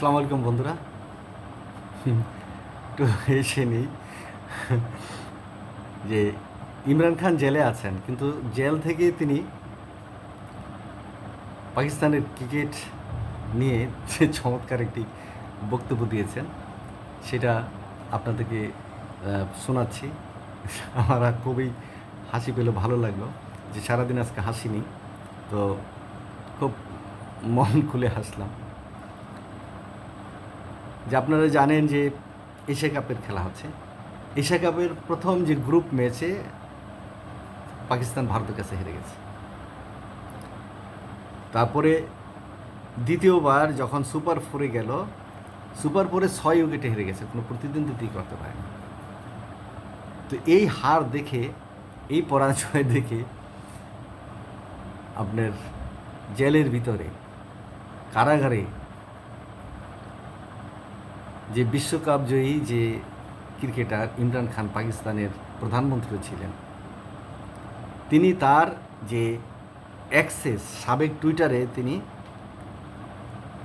আসসালামু আলাইকুম বন্ধুরা। একটু এসে নেই। যে ইমরান খান জেলে আছেন, কিন্তু জেল থেকে তিনি পাকিস্তানের ক্রিকেট নিয়ে যে চমৎকার একটি বক্তব্য দিয়েছেন, সেটা আপনাদেরকে শোনাচ্ছি। আমার খুবই হাসি পেল ভালো লাগল যে সারাদিন আজকে হাসিনি, তো খুব মন খুলে হাসলাম। যে আপনারা জানেন যে এশিয়া কাপের খেলা হচ্ছে। এশিয়া কাপের প্রথম যে গ্রুপ ম্যাচে পাকিস্তান ভারতের কাছে হেরে গেছে। তারপরে দ্বিতীয়বার যখন সুপার ফোরে গেল সুপার ফোরে ছয় উইকেটে হেরে গেছে, কোনো প্রতিদ্বন্দ্বিতাই করতে পারেনি। তো এই হার দেখে, এই পরাজয় দেখে আপনার জেলের ভিতরে, কারাগারে যে বিশ্বকাপ জয়ী যে ক্রিকেটার ইমরান খান পাকিস্তানের প্রধানমন্ত্রী ছিলেন, তিনি তার যে অ্যাক্সেস, সাবেক টুইটারে তিনি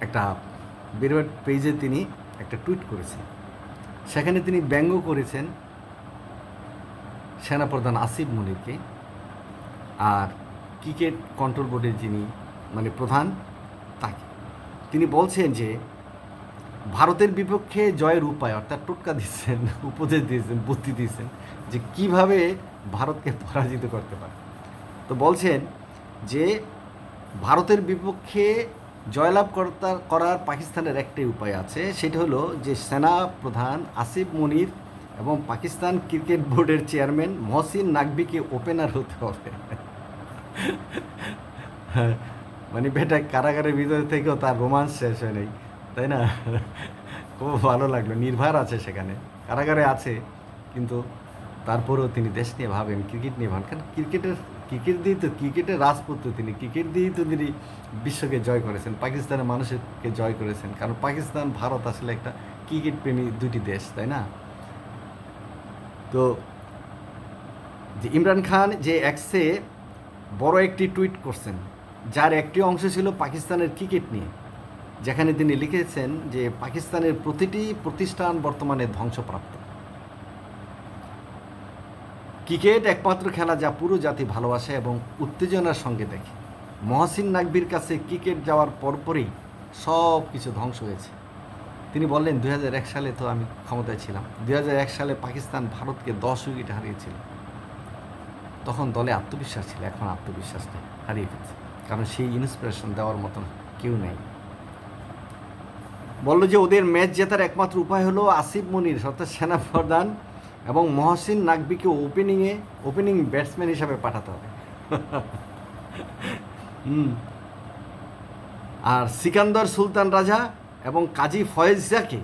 একটা বেরোয়ার পেজে তিনি একটা টুইট করেছেন। সেখানে তিনি ব্যঙ্গ করেছেন সেনাপ্রধান আসিফ মনিরকে আর ক্রিকেট কন্ট্রোল বোর্ডের যিনি মানে প্রধান তাকে। তিনি বলছেন যে ভারতের বিপক্ষে জয়ের উপায় অর্থাৎ টোটকা দিচ্ছেন উপদেশ দিয়েছেন বুদ্ধি দিয়েছেন যে কীভাবে ভারতকে পরাজিত করতে পারে। তো বলছেন যে ভারতের বিপক্ষে জয়লাভ করতা করার পাকিস্তানের একটাই উপায় আছে সেটা হলো যে সেনা প্রধান আসিফ মনির এবং পাকিস্তান ক্রিকেট বোর্ডের চেয়ারম্যান মহসিন নাকবিকে ওপেনার হতে হবে। হ্যাঁ, মানে বেটা কারাগারের ভিতরে থেকেও তার রোমান্স শেষ হয় নাই তাই না? খুব ভালো লাগল। নির্ভার আছে সেখানে। কারাগারে আছে, কিন্তু তারপরেও তিনি দেশ নিয়ে ভাবেন, ক্রিকেট নিয়ে ভাবেন। কারণ ক্রিকেটের, ক্রিকেট দিয়েই তো, ক্রিকেটের রাজপুত্র তিনি। ক্রিকেট দিয়েই তো তিনি বিশ্বকে জয় করেছেন, পাকিস্তানের মানুষকে জয় করেছেন। কারণ পাকিস্তান, ভারত আসলে একটা ক্রিকেট প্রেমী দুটি দেশ, তাই না? তো যে ইমরান খান যে এক্সে বড় একটি টুইট করছেন, যার একটি অংশ ছিল পাকিস্তানের ক্রিকেট নিয়ে। যেখানে তিনি লিখেছেন যে পাকিস্তানের প্রতিটি প্রতিষ্ঠান বর্তমানে ধ্বংসপ্রাপ্ত। ক্রিকেট একমাত্র খেলা যা পুরো জাতি ভালোবাসে এবং উত্তেজনার সঙ্গে দেখে। মহসিন নাকবির কাছে ক্রিকেট যাওয়ার পরপরই সব কিছু ধ্বংস হয়েছে। তিনি বললেন, দুই হাজার এক সালে তো আমি ক্ষমতায় ছিলাম। দুই হাজার এক সালে পাকিস্তান ভারতকে দশ উইকেট হারিয়েছিল। তখন দলে আত্মবিশ্বাস ছিল, এখন আত্মবিশ্বাস নেই হারিয়ে ফেলছে। কারণ সেই ইন্সপিরেশন দেওয়ার মতন কেউ নেই। বলল যে ওদের ম্যাচ জেতার একমাত্র উপায় হলো আসিফ মনির, অর্থাৎ সেনাপ্রধান, এবং মহসিন নাকবিকে ওপেনিংয়ে, ওপেনিং ব্যাটসম্যান হিসাবে পাঠাতে হবে। আর সিকান্দর সুলতান রাজা এবং কাজী ফয়েজাকে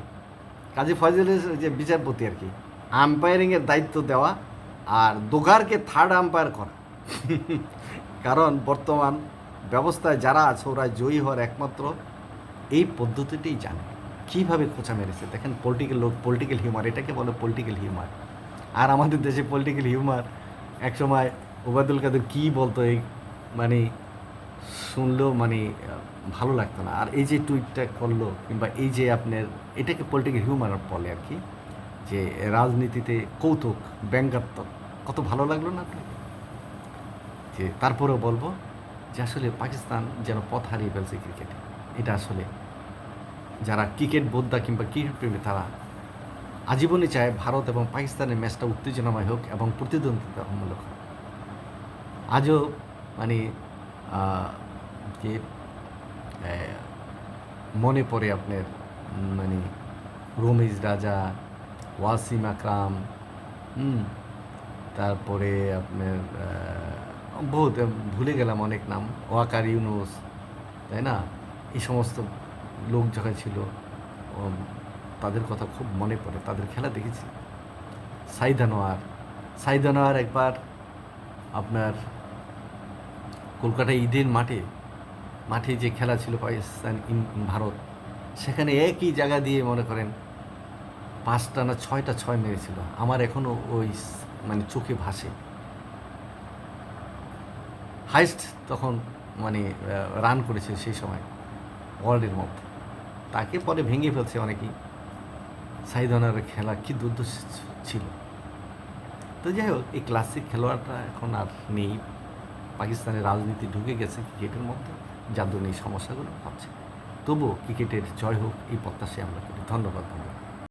কাজী ফয়েজের যে বিচারপতি আর কি, আম্পায়ারিংয়ের দায়িত্ব দেওয়া আর দোগারকে থার্ড আম্পায়ার করা। কারণ বর্তমান ব্যবস্থায় যারা আছে ওরা জয়ী হওয়ার একমাত্র এই পদ্ধতিটাই জানে কীভাবে খোঁচা মেরেছে। দেখেন পলিটিক্যাল লোক পলিটিক্যাল হিউমার এটাকে বলে পলিটিক্যাল হিউমার আর আমাদের দেশে পলিটিক্যাল হিউমার একসময় ওবায়দুল কাদের কী বলতো, এই মানে শুনলেও মানে ভালো লাগতো না। আর এই যে টুইটটা করল কিংবা এই যে আপনার, এটাকে পলিটিক্যাল হিউমার বলে আর কি, যে রাজনীতিতে কৌতুক, ব্যঙ্গাত্মক, কত ভালো লাগল না আপনাকে? যে তারপরেও বলব যে আসলে পাকিস্তান যেন পথ হারিয়ে ফেলছে ক্রিকেটে এটা আসলে। যারা ক্রিকেট বোদ্ধা কিংবা ক্রিকেট প্রেমী, তারা আজীবনই চায় ভারত এবং পাকিস্তানের ম্যাচটা উত্তেজনাময় হোক এবং প্রতিদ্বন্দ্বিতামূলক হোক। আজও মানে যে মনে পড়ে আপনার মানে রমিজ রাজা, ওয়াসিম আকরাম, হুম, তারপরে আপনার বহুত, ভুলে গেলাম অনেক নাম, ওয়াকার ইউনুস, তাই না? এই সমস্ত লোক যখন ছিল তাদের কথা খুব মনে পড়ে। তাদের খেলা দেখেছি। সাইদানোয়ার সাইদানোয়ার একবার আপনার কলকাতা ঈদের মাঠে মাঠে যে খেলা ছিল পাকিস্তান ভারত, সেখানে একই জায়গা দিয়ে মনে করেন পাঁচটা না ছয়টা ছয় মেরেছিল। আমার এখনও ওই মানে চোখে ভাসে। হাইস্ট তখন মানে রান করেছে সেই সময়। ওয়ার্ল্ডের মধ্যে তাকে পরে ভেঙে ফেলছে অনেকেই। সাইদানার খেলা কি দুর্দশ ছিল। তো যাই হোক, এই ক্লাসিক খেলোয়াড়টা এখন আর নেই। পাকিস্তানের রাজনীতি ঢুকে গেছে ক্রিকেটের মধ্যে। যার জন্য এই সমস্যাগুলো ভাবছে। তবুও ক্রিকেটের জয় হোক, এই প্রত্যাশায় আমরা করি। ধন্যবাদ বন্ধুরা।